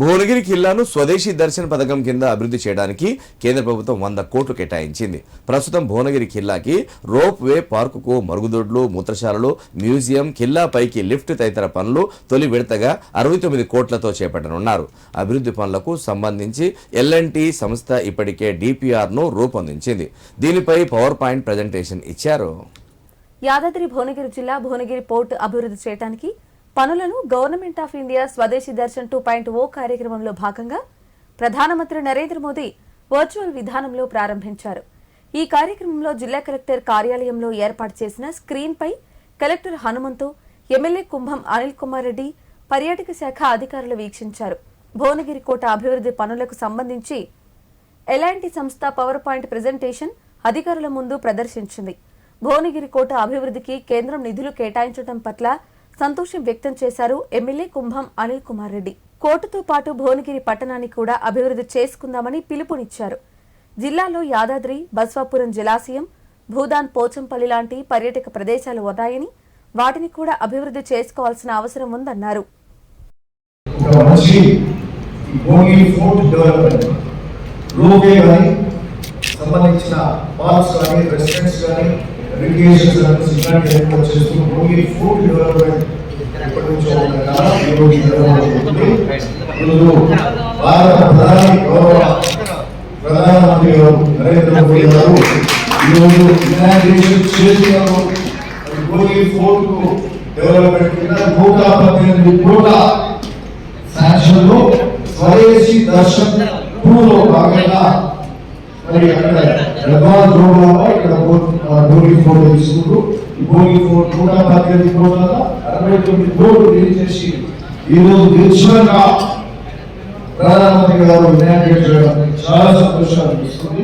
భువనగిరి ఖిల్లాను స్వదేశీ దర్శన్ పథకం కింద అభివృద్ధి చేయడానికి కేంద్ర ప్రభుత్వం వంద కోట్లు కేటాయించింది. ప్రస్తుతం భువనగిరి ఖిల్లాకి రోప్ వే పార్కుకు మరుగుదొడ్లు మూత్రశాలలు మ్యూజియం ఖిల్లా పైకి లిఫ్ట్ తదితర పనులు తొలి విడతగా అరవై తొమ్మిది కోట్లతో చేపట్టనున్నారు. అభివృద్ధి పనులకు సంబంధించి ఎల్ఎన్టీ సంస్థ ఇప్పటికే డిపిఆర్ను రూపొందించింది. దీనిపై పవర్ పాయింట్ ప్రజెంటేషన్ ఇచ్చారు. యాదాద్రి భువనగిరి జిల్లా భువనగిరి పోర్టు అభివృద్ధి చేయడానికి పనులను గవర్నమెంట్ ఆఫ్ ఇండియా స్వదేశీ దర్శన్ టూ పాయింట్ ఓ కార్యక్రమంలో భాగంగా ప్రధానమంత్రి నరేంద్ర మోదీ వర్చువల్ విధానంలో ప్రారంభించారు. ఈ కార్యక్రమంలో జిల్లా కలెక్టర్ కార్యాలయంలో ఏర్పాటు చేసిన స్క్రీన్ పై కలెక్టర్ హనుమంతు ఎమ్మెల్యే కుంభం అనిల్ కుమార్ రెడ్డి పర్యాటక శాఖ అధికారులు వీక్షించారు. భువనగిరి కోట అభివృద్ధి పనులకు సంబంధించి ఎలాంటి సంస్థ పవర్ పాయింట్ ప్రెజెంటేషన్ అధికారుల ముందు ప్రదర్శించింది. భువనగిరి కోట అభివృద్ధికి కేంద్రం నిధులు కేటాయించడం పట్ల సంతోషం వ్యక్తం చేశారు ఎమ్మెల్యే కుంభం అనిల్ కుమార్ రెడ్డి. కోటతో పాటు భువనగిరి పట్టణాన్ని కూడా అభివృద్ధి చేసుకుందామని పిలుపునిచ్చారు. జిల్లాలో యాదాద్రి బస్వాపురం జలాశయం భూదాన్ పోచంపల్లి లాంటి పర్యాటక ప్రదేశాలు ఉన్నాయని వాటిని కూడా అభివృద్ధి చేసుకోవాల్సిన అవసరం ఉందన్నారు. సంబంధించిన పార్క్స్ కానీ రెస్టారెంట్స్ కానీ రిక్రియేషన్ సర్వీస్ ఇలాంటి ఏర్పాటు చేస్తూ భోగి ఫుడ్ డెవలప్మెంట్ ఎప్పటి నుంచో ఈరోజు భారత ప్రధాని గౌరవ ప్రధానమంత్రి గారు నరేంద్ర మోడీ గారు ఈరోజు ఇనాగ్రేషన్ డెవలప్మెంట్ కింద నూట పద్దెనిమిది కోట్ల స్వదేశీ దర్శన్ భాగంగా మరి అక్కడ ఇక్కడ భూమి ఫోటో తీసుకుంటూ ఈ భోగి ఫోటో నూట పద్దెనిమిది కోట్ల అరవై తొమ్మిది కోట్లు రిలీజ్ చేసి ఈ రోజు ప్రధానమంత్రి గారు వినాయకుడు చేయడం చాలా సంతోషాలు ఇస్తుంది.